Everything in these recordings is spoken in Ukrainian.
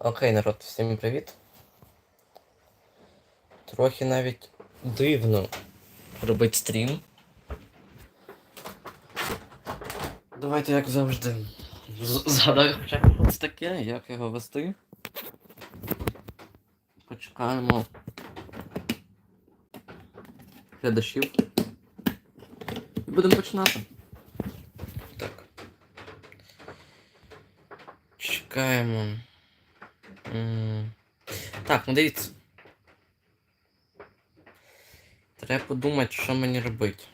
Окей, народ, всім привіт. Трохи навіть дивно робити стрім. Давайте як завжди. Згадаю хоча б таке, як його вести. Почекаємо. Глядачів. І будемо починати. Так. Чекаємо. Так, ну дивіться. Треба подумати, що мені робити.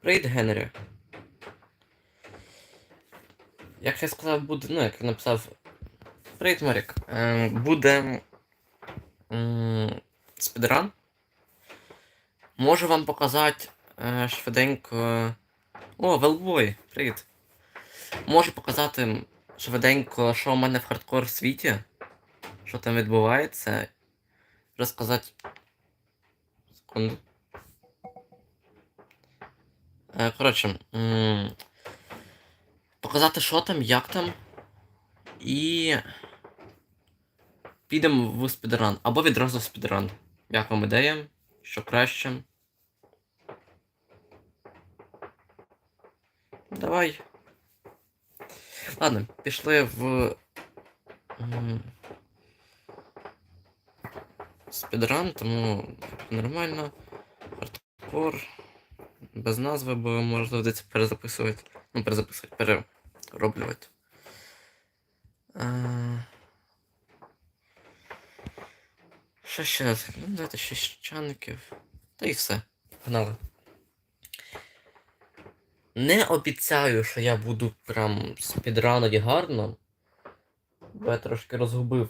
Привіт, Генрі. Як я сказав, буде. Ну, як я написав. Привіт, Марік. Е, буде. Спідран. Можу вам показати е, швиденько. О, Велбой, привіт. Можу показати швиденько, що у мене в хардкор світі. Що там відбувається. Розказати. Секунду. Е, Коротше. Показати, що там, як там. І. Підемо в спідран. Або відразу в спідран. Як вам ідея? Що краще? Давай. Ладно, пішли в. Спідран, тому нормально. Хардкор. Без назви, бо може доведеться перезаписувати. Ну, перезаписувати, перероблювати. Е, Що ще? Ну, давайте ще щаників. Та і все. Погнали. Не обіцяю, що я буду прям спідранити гарно. Бо я трошки розгубив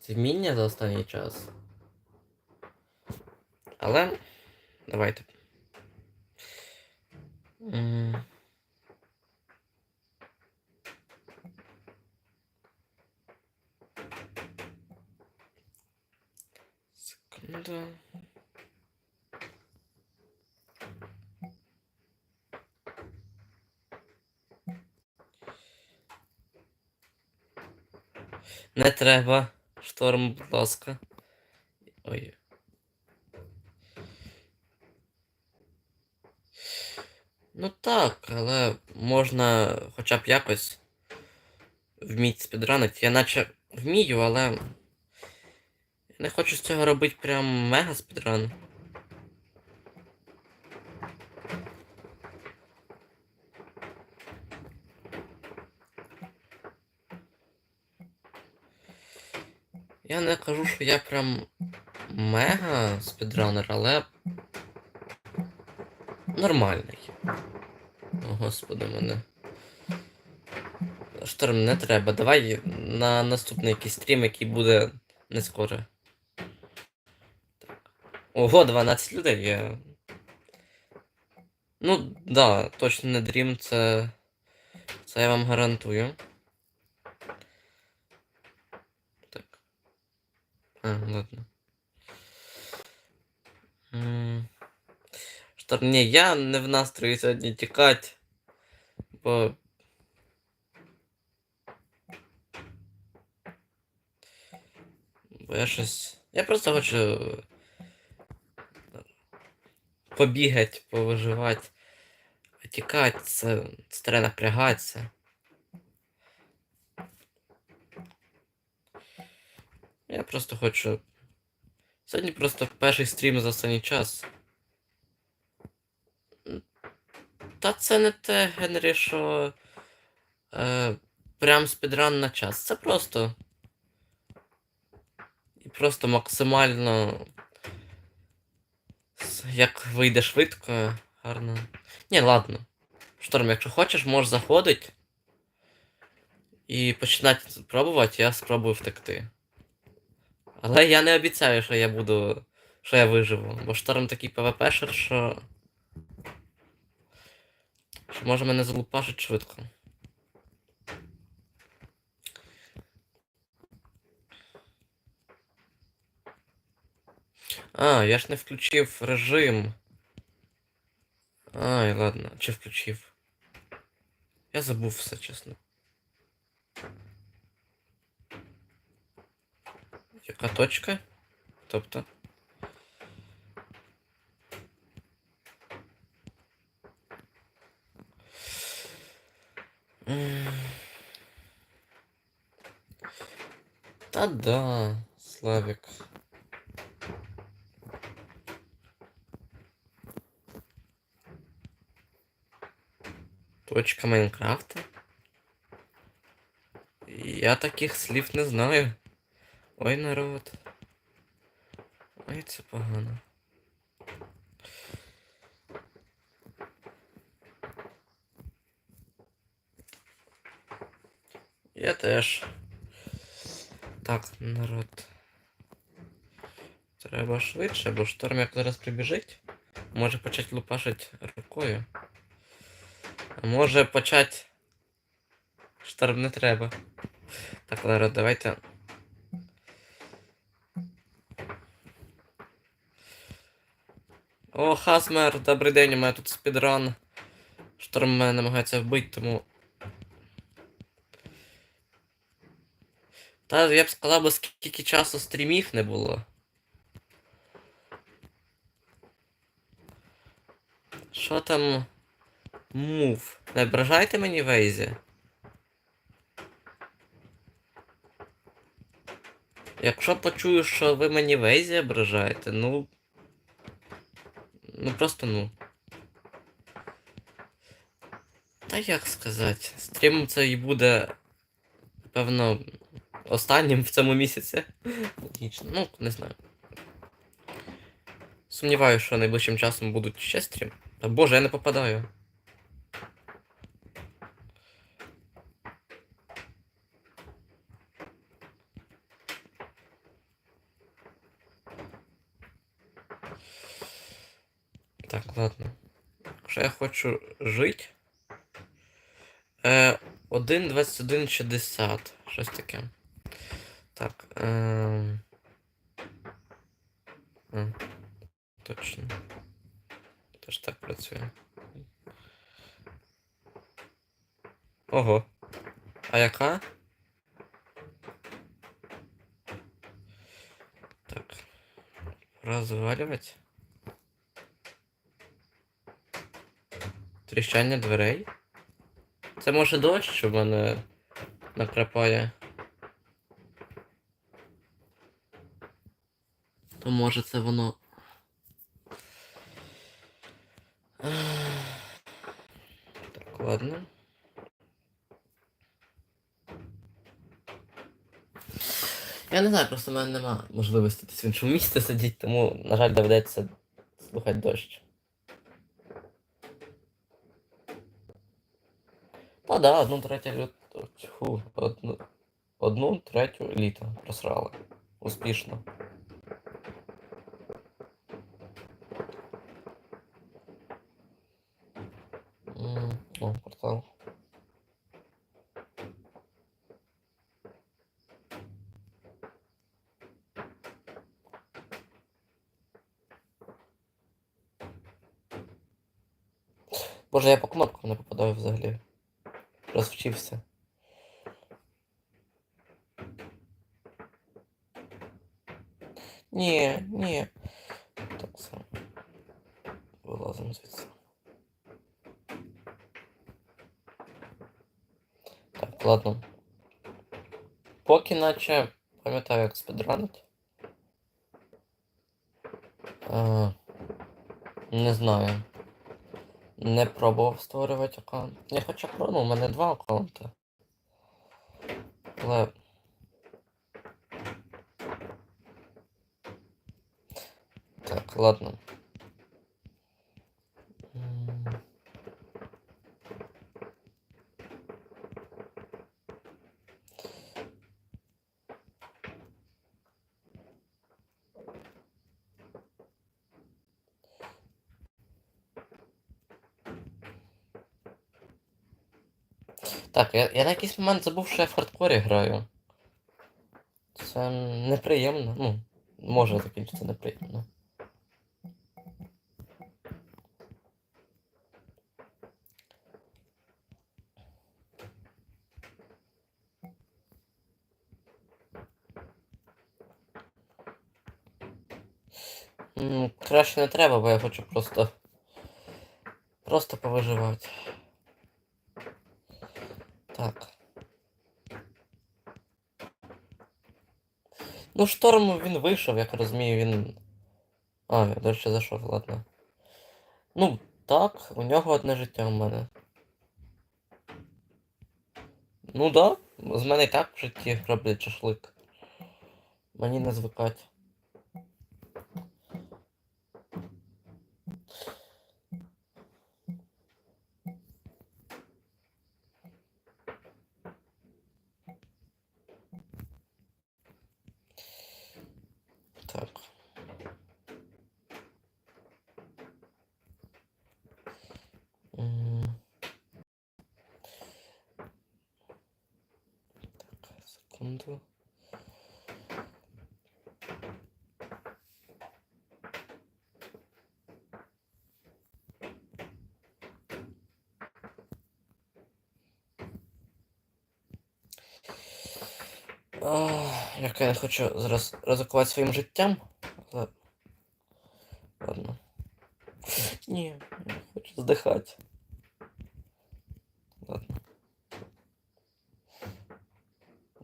ці вміння за останній час. Але. Давайте. М. Секунду. Не треба. Шторм, будь ласка. Ой. Ну так, але можна хоча б якось вміти спідранити. Я наче вмію, але. Я не хочу з цього робити прям мега спідран. Я не кажу, що я прям мега спідранер, але. Нормальний. О, господи мене. Шторм не треба. Давай на наступний якийсь стрім, який буде не скоро. Так. Ого, 12 людей. Я... Ну, да, точно не дрім, це. Це я вам гарантую. Так. А, ладно. Шторм, ні, я не в настрої сьогодні тікати. Бо. Бо я щось. Я просто хочу. Побігати, повиживати. Тікати, це, це треба напрягатися. Я просто хочу. Сьогодні просто перший стрім за останній час. Та це не те, Генрі, що. Е, прям спідран на час. Це просто. І просто максимально. Як вийде швидко, гарно. Ні, ладно. Шторм, якщо хочеш, можеш заходити. І починати пробувати, я спробую втекти. Але я не обіцяю, що я буду. що я виживу. Бо шторм такий ПВПшер, що. Може мене залупашить швидко. А, я ж не включив режим. Ай, ладно, чи включив? Я забув все, чесно. Яка точка? Тобто. Та да, Славік. Точка Майнкрафта? Я таких слів не знаю. Ой, народ. Ой, це погано. Я теж. Так, народ. Треба швидше, бо шторм як зараз прибіжить. Може почати лупашить рукою. А може почати. Шторм не треба. Так, народ, давайте. О, Хасмер, добрий день, у мене тут спідран. Шторм мене намагається вбити, тому. Та я б сказав, би, скільки часу стрімів не було. Що там? Мув. Не ображайте мені Вейзі. Якщо почую, що ви мені Вейзі ображаєте, ну. Ну просто ну. Та як сказати, стрім це і буде. Певно, останнім в цьому місяці. Логічно, ну, не знаю. Сумніваюся, що найближчим часом будуть ще стрім. Та боже, я не попадаю. Так, ладно. Якщо я хочу жити. Е, 1.21.60. Щось таке. Так. Е... А, точно. Тож так працює. Ого. А яка? Так. Розвалювати. Тріщання дверей. Це може дощ, що в мене накрапає. То може це воно. Так, ладно. Я не знаю, просто в мене нема можливості десь в іншому місці сидіти, тому, на жаль, доведеться слухати дощ. Та да, одну третю лютого. Фу, одну, одну третю літа просрали. Успішно. М, О, портал. Боже, я по кнопкам не попадаю взагалі. Розвчився. Ні, ні. Так все. Вилазимо звідси. Так, ладно. Поки наче пам'ятаю, як спідранить. Не знаю. Не пробував створювати аккаунт. Я хоча пробував, у мене два аккаунти. Але. Так, ладно. Так, я, я на якийсь момент забув, що я в хардкорі граю. Це неприємно. Ну, може закінчитися неприємно. Краще не треба, бо я хочу просто. Просто повиживати. Так. Ну, шторм він вийшов, як розумію, він. А, я далі зайшов, ладно. Ну, так, у нього одне життя у мене. Ну да, з мене і так в житті роблять шашлик. Мені не звикать. Секунду. Як я не хочу зараз ризикувати своїм життям. Ладно. Ні, я хочу здихати.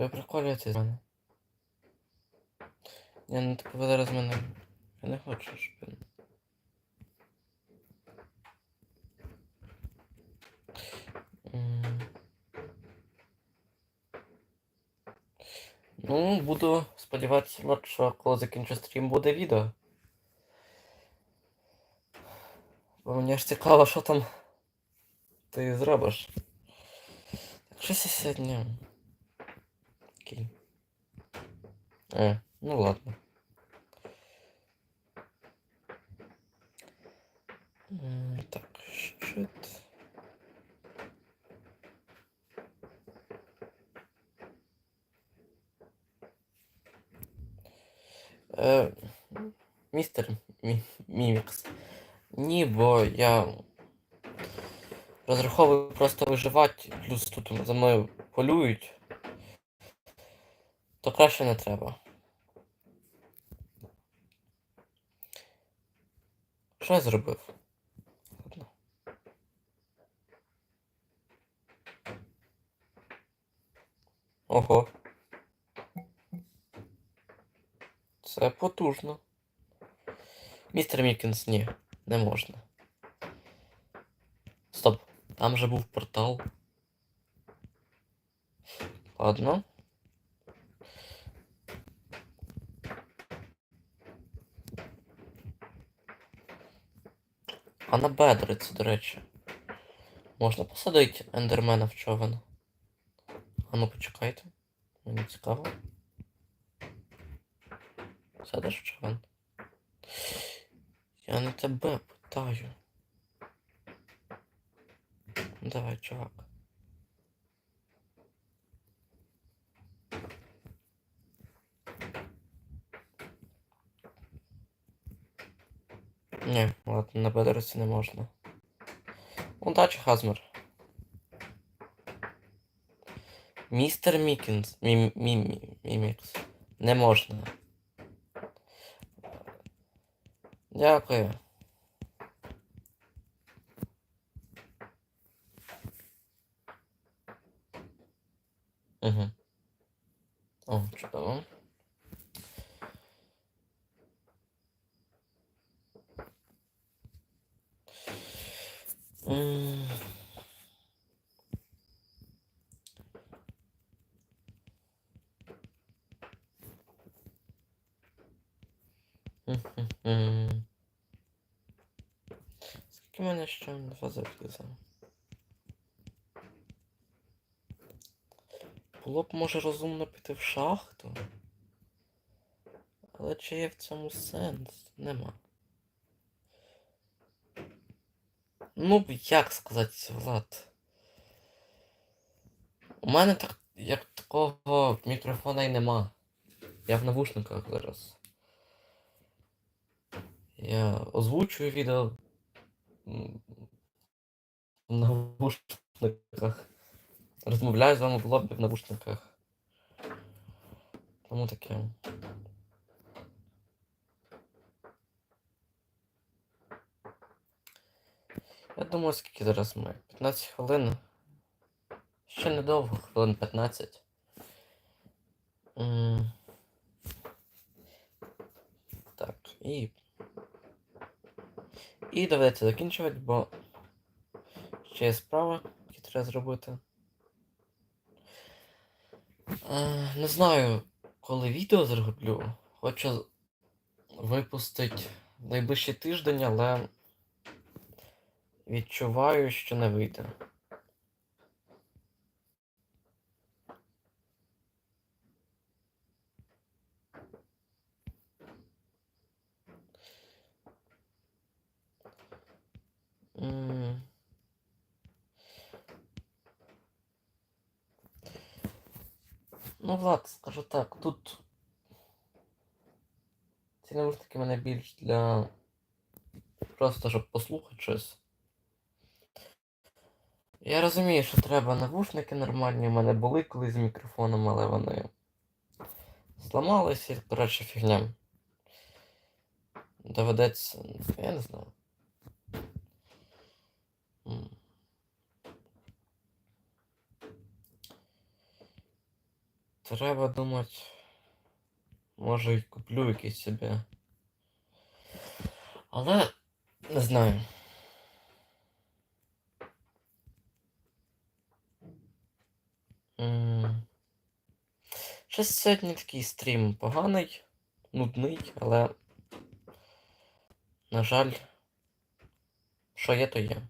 Ви приколюєтесь з мене. Ні, ну типу ви зараз мене. Я не хочу, щоб. Ну, буду сподіватися, що коли закінчу стрім буде відео. Бо мені ж цікаво, що там ти зробиш. Так я сьогодні. Окей. Е, ну ладно. Так, щит. Е, містер Мі- Мімікс. Ні, бо я розраховую просто виживати, плюс тут за мною полюють. Краще не треба. Що я зробив? Ого. Це потужно. Містер Мікінс, ні, не можна. Стоп, там же був портал. Ладно. На бедриться, до речі. Можна посадити ендермена в човен. А ну почекайте. Мені цікаво. Садиш в човен. Я не тебе питаю. Давай, чувак. Ні, ладно, на бедриці не можна. Удачі, Хазмер. Містер Мікінс. Мі, мі, мі, Мімікс. Не можна. Дякую. Угу. О, чудово. Скільки мене ще два заліза? Було б може розумно піти в шахту. Але чи є в цьому сенс? Нема. Ну, як сказати, Влад? У мене так, як такого мікрофона і нема. Я в навушниках зараз. Я озвучую відео в навушниках. Розмовляю з вами в лобі в навушниках. Тому таке. Я думаю, скільки зараз ми? 15 хвилин. Ще недовго, хвилин 15. М. Так, і. І доведеться закінчувати, бо ще є справа, які треба зробити. Е, не знаю, коли відео зроблю. Хочу випустити найближчий тиждень, але відчуваю, що не вийде. Ну, Влад, скажу так, тут ці навушники мене більш для просто щоб послухати щось. Я розумію, що треба навушники нормальні, у мене були колись з мікрофоном, але вони зламалися, і, коротше, фігня. Доведеться. Я не знаю. Треба думати. Може й куплю якийсь собі. Але не знаю. Щось сьогодні такий стрім поганий, нудний, але. На жаль, що є, то є.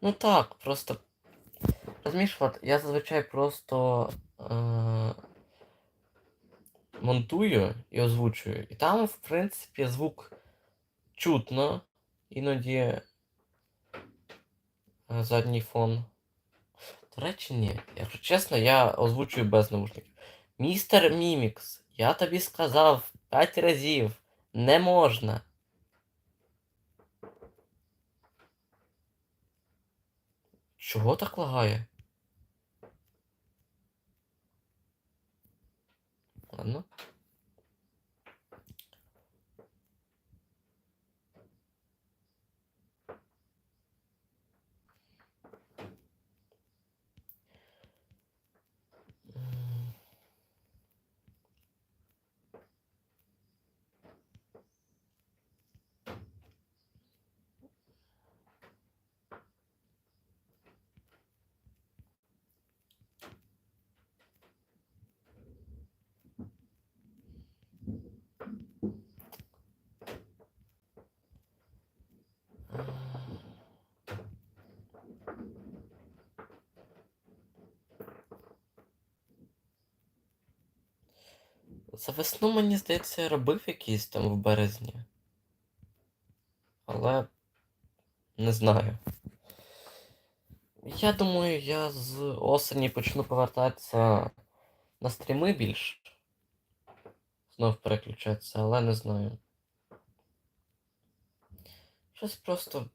Ну так, просто. Розумієш, от я зазвичай просто е- монтую і озвучую. І там, в принципі, звук чутно, іноді е, задній фон. До речі, ні. Якщо чесно, я озвучую без наушників. Містер Мімікс, я тобі сказав 5 разів. Не можна. Чого так лагає? Ладно. За весну, мені здається, я робив якийсь там в березні. Але не знаю. Я думаю, я з осені почну повертатися на стріми більш. Знов переключатися, але не знаю. Щось просто.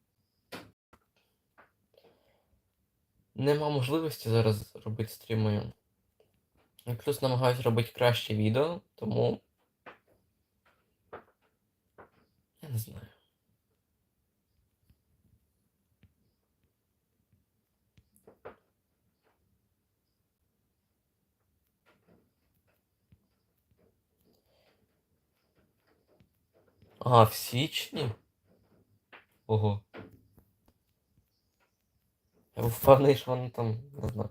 Нема можливості зараз робити стріми. І плюс намагаюсь робити краще відео, тому. Я не знаю. А, в січні? Ого. Я був впевнений, що воно там, не знаю.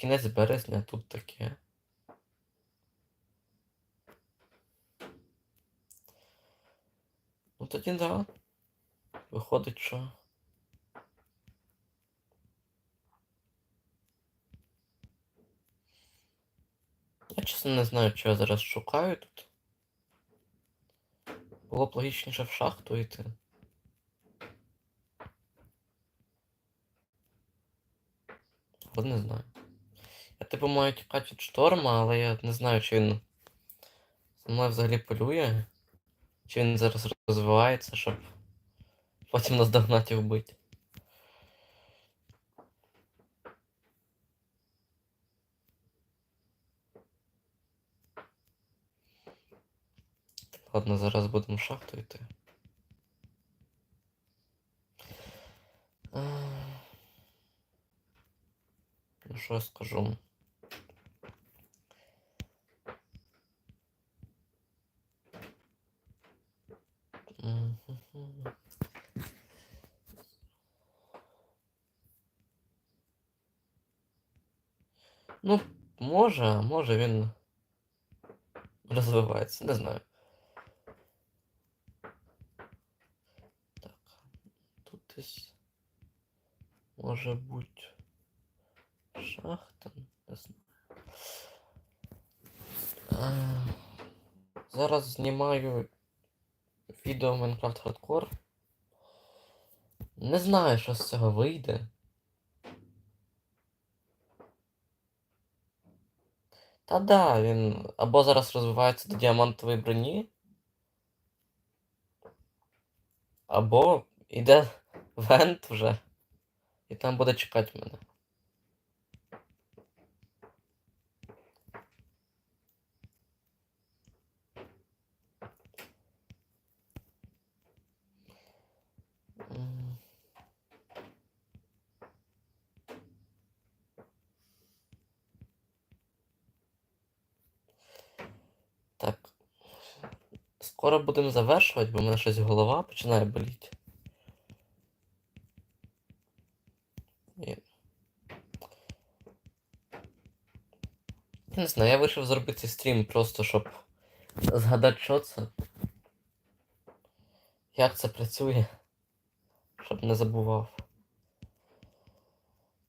Кінець березня, тут таке. Ну тоді да. Виходить, що. Я чесно не знаю, що я зараз шукаю тут. Було б логічніше в шахту йти. Але не знаю. Я типу маю тікати від шторма, але я не знаю, чи він за мною взагалі полює. Чи він зараз розвивається, щоб потім нас догнати вбити. Ладно, зараз будемо шахту йти. Ну що я скажу? Ну, може, а може він розвивається, не знаю. Так, тут десь може бути шахта, не знаю. Е, Зараз знімаю Відео Minecraft Hardcore. Не знаю, що з цього вийде. Та да, він або зараз розвивається до діамантової броні, або йде в енд вже. І там буде чекати мене. М. Так. Скоро будемо завершувати, бо в мене щось голова починає боліти. Я не знаю, я вирішив зробити стрім просто, щоб згадати, що це. Як це працює, щоб не забував.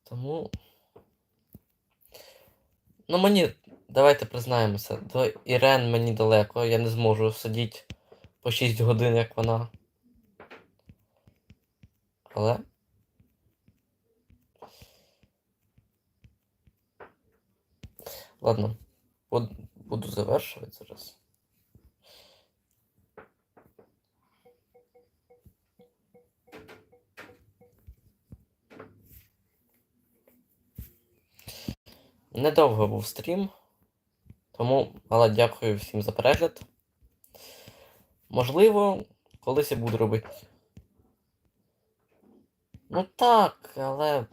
Тому. Ну мені, давайте признаємося, до Ірен мені далеко, я не зможу сидіти по 6 годин, як вона. Але. Ладно, буду, завершувати зараз. Недовго був стрім, тому але дякую всім за перегляд. Можливо, колись я буду робити. Ну так, але